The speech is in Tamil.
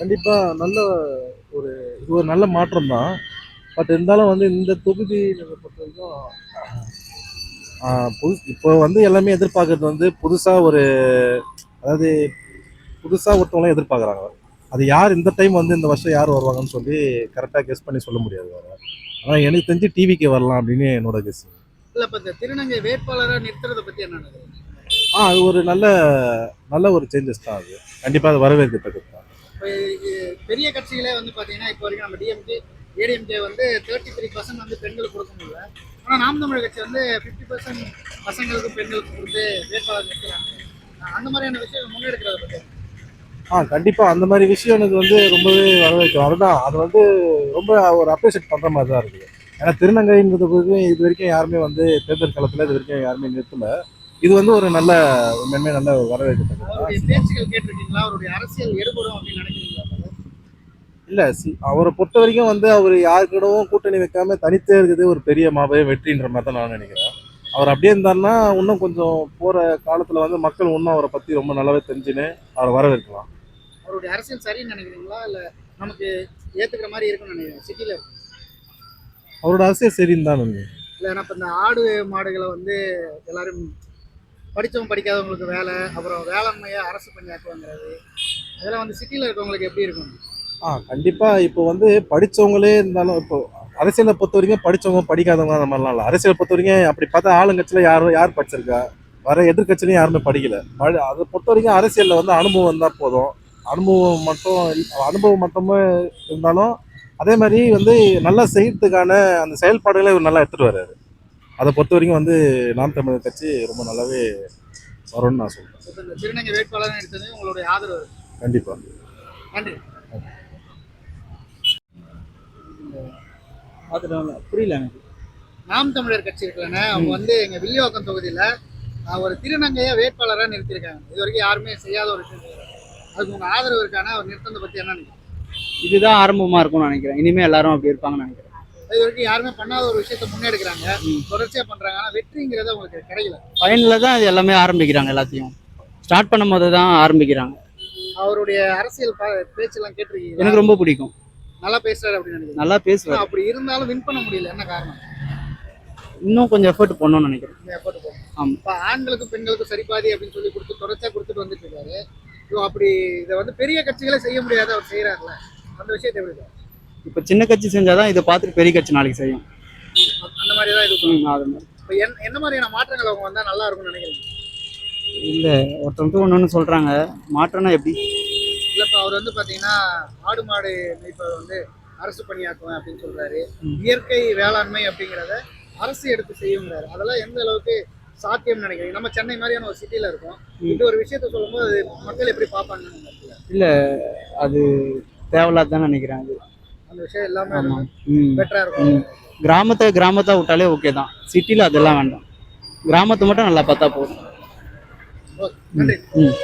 கண்டிப்பா நல்ல ஒரு இது ஒரு நல்ல மாற்றம் தான் பட் இருந்தாலும் வந்து இந்த தொகுதி பொறுத்த வரைக்கும் ஆஹ், புது இப்போ வந்து எல்லாமே எதிர்பார்க்கறது வந்து புதுசா ஒரு அதாவது புதுசா ஒருத்தவங்களாம் எதிர்பார்க்குறாங்க. அது யார் இந்த டைம் வந்து இந்த வருஷம் யார் வருவாங்கன்னு சொல்லி கரெக்டாக கெஸ் பண்ணி சொல்ல முடியாது வேற. ஆனால் எனக்கு தெரிஞ்சு டிவிக்கு வரலாம் அப்படின்னு என்னோட கெஸ் இல்ல இப்ப இந்த திருநங்கை வேட்பாளரை நிறுத்துறதை பத்தி என்ன ஆ அது ஒரு நல்ல நல்ல ஒரு சேஞ்சஸ் தான் அது. கண்டிப்பாக அது வரவேற்கத்தக்கது இப்போ பெரிய கட்சிகளே வந்து பார்த்தீங்கன்னா இப்போ வரைக்கும் நம்ம டிஎம்கே ஏடிஎம்கே வந்து தேர்ட்டி த்ரீ பர்சன்ட் வந்து பெண்களுக்கு கொடுக்க முடியல. ஆனால் நாம் தமிழ் கட்சி வந்து ஃபிஃப்டி பர்சன்ட் பசங்களுக்கும் பெண்களுக்கும் கொடுத்து வேட்பாளர் நிற்கிறாங்க. அந்த மாதிரியான விஷயம் முன்னெடுக்கிறத பற்றி ஆ கண்டிப்பாக அந்த மாதிரி விஷயம் எனக்கு வந்து ரொம்பவே வரவேற்கும். அதுதான் அது வந்து ரொம்ப ஒரு அப்ரிசியேட் பண்ணுற மாதிரி தான் இருக்குது. ஏன்னா திருநங்கைன்றது இது வரைக்கும் யாருமே வந்து தேர்தல் காலத்தில் இது வரைக்கும் யாருமே நிறுத்தலை. இது வந்து ஒரு நல்ல உண்மையுமே நல்ல வரவேற்கத்தக்கது இல்லை சி அவரை பொறுத்த வரைக்கும் வந்து அவர் யாருக்கிடவும் கூட்டணி வைக்காம தனித்தே இருக்குது ஒரு பெரிய மாபெரும் வெற்றின்ற மாதிரி தான் நான் நினைக்கிறேன். அவர் அப்படியே இருந்தாருன்னா இன்னும் கொஞ்சம் போகிற காலத்தில் வந்து மக்கள் இன்னும் அவரை பற்றி ரொம்ப நல்லாவே தெரிஞ்சுன்னு அவரை வரவேற்கலாம். அவருடைய அரசியல் சரின்னு நினைக்கிறீங்களா? இல்ல நமக்கு ஏத்துக்கிற மாதிரி இருக்கும்னு நினைக்கிறேன் சிட்டில அவரோட அரசியல் சரின்னு தான் நினைக்கிறேன். இல்லை ஏன்னா இப்போ இந்த ஆடு மாடுகளை வந்து எல்லாரும் படித்தவங்க படிக்காதவங்களுக்கு வேலை அப்புறம் வேளாண்மையை அரசு பணியாற்றுவாங்கிறது அதெல்லாம் வந்து சிட்டியில் இருக்கவங்களுக்கு எப்படி இருக்கும்? ஆ கண்டிப்பாக இப்போ வந்து படித்தவங்களே இருந்தாலும் இப்போ அரசியலை பொறுத்த வரைக்கும் படித்தவங்க படிக்காதவங்க அந்த மாதிரிலாம் இல்லை. அரசியலை பொறுத்த வரைக்கும் அப்படி பார்த்தா ஆளுங்கட்சியில் யாரும் யார் படிச்சிருக்கா? வர எதிர்கட்சியிலையும் யாருமே படிக்கல. படி- அதை பொறுத்த வரைக்கும் அரசியலில் வந்து அனுபவம் இருந்தால் போதும். அனுபவம் மட்டும் அனுபவம் மட்டுமே இருந்தாலும் அதே மாதிரி வந்து நல்லா செய்யறதுக்கான அந்த செயல்பாடுகளை இவர் நல்லா எடுத்துகிட்டு வர்றாரு. அதை பொறுத்த வரைக்கும் வந்து நாம் தமிழர் கட்சி ரொம்ப நல்லாவே வரும்னு நான் சொல்கிறேன் திருநங்கை வேட்பாளர் எடுத்தது உங்களுடைய ஆதரவு. கண்டிப்பாக நன்றி. பார்த்துட்டு புரியல எனக்கு. நாம் தமிழர் கட்சி இருக்கலன்னு அவங்க வந்து எங்க வில்லிவாக்கம் தொகுதியில ஒரு திருநங்கையை வேட்பாளராக நிறுத்தியிருக்காங்க. இது வரைக்கும் யாருமே செய்யாத ஒரு விஷயம். அதுக்கு உங்க ஆதரவு இருக்கான? அவர் நிறுத்தத்தை பத்தி என்ன நினைக்கிறீங்க? இதுதான் ஆரம்பமா இருக்கும்னு நினைக்கிறேன். இனிமே எல்லாரும் அப்படி இருப்பாங்கன்னு நினைக்கிறேன். இது வரைக்கும் யாருமே பண்ணாத ஒரு விஷயத்த முன்னெடுக்கிறாங்க. தொடர்ச்சியா பண்றாங்க. ஆனா வெற்றிங்கிறது உங்களுக்கு கிடைக்கல. ஃபைனலில் தான் இது எல்லாமே ஆரம்பிக்கிறாங்க எல்லாத்தையும். ஸ்டார்ட் பண்ணும் போது தான் ஆரம்பிக்கிறாங்க. அவருடைய அரசியல் பா- பேச்செல்லாம் கேட்டிருக்கீங்க எனக்கு ரொம்ப பிடிக்கும். நல்லா பேசுறாரு அப்படின்னு நினைக்கிறேன். நல்லா பேசுவார். அப்படி இருந்தாலும் வின் பண்ண முடியல. என்ன காரணம்? இன்னும் கொஞ்சம் எஃபர்ட் பண்ணணும்னு நினைக்கிறேன். இந்த effort போட்டு. ஆமா. இப்ப ஆண்களுக்கும் பெண்களுக்கும் சரிபாதி அப்படின்னு சொல்லி கொடுத்து தொடர்ச்சியா கொடுத்துட்டு வந்துட்டு இருக்காரு. இப்போ அப்படி இதை வந்து பெரிய கட்சிகளே செய்ய முடியாத அவர் செய்யறாருல அந்த விஷயத்தை எப்படி? இப்போ சின்ன கட்சி செஞ்சாதான் இதை பார்த்துட்டு பெரிய கட்சி நாளைக்கு செய்யும். அந்த மாதிரி தான் இது ம், அது மாதிரி. இப்போ என்ன என்ன மாதிரியான மாற்றங்கள் அவங்க வந்தா நல்லா இருக்கும்னு நினைக்கிறீங்க? இல்லை ஒருத்தவங்க ஒன்று ஒன்று சொல்கிறாங்க மாற்றம்னா எப்படி? இல்ல இப்போ அவர் வந்து பாத்தீங்கன்னா ஆடு மாடு மேய்ப்பவர் வந்து அரசு பணியாற்றுவேன் அப்படின்னு சொல்றாரு. ம். இயற்கை வேளாண்மை அப்படிங்கிறத அரசு எடுத்து செய்யுங்கிறாரு. அதெல்லாம் எந்த அளவுக்கு சாத்தியம் நினைக்கிறீங்க? நம்ம சென்னை மாதிரியான ஒரு சிட்டில இருக்கோம். இப்படி ஒரு விஷயத்த சொல்லும்போது மக்கள் எப்படி பார்ப்பாங்கன்னு நினைக்கிறீங்க? அது தேவையில்லாதான் நினைக்கிறேன். அது அந்த விஷயம் எல்லாமே பெட்டரா இருக்கும். கிராமத்தை கிராமத்தை விட்டாலே ஓகே தான். சிட்டியில் அதெல்லாம் வேண்டாம். கிராமத்தை மட்டும் நல்லா பார்த்தா போதும். ம்.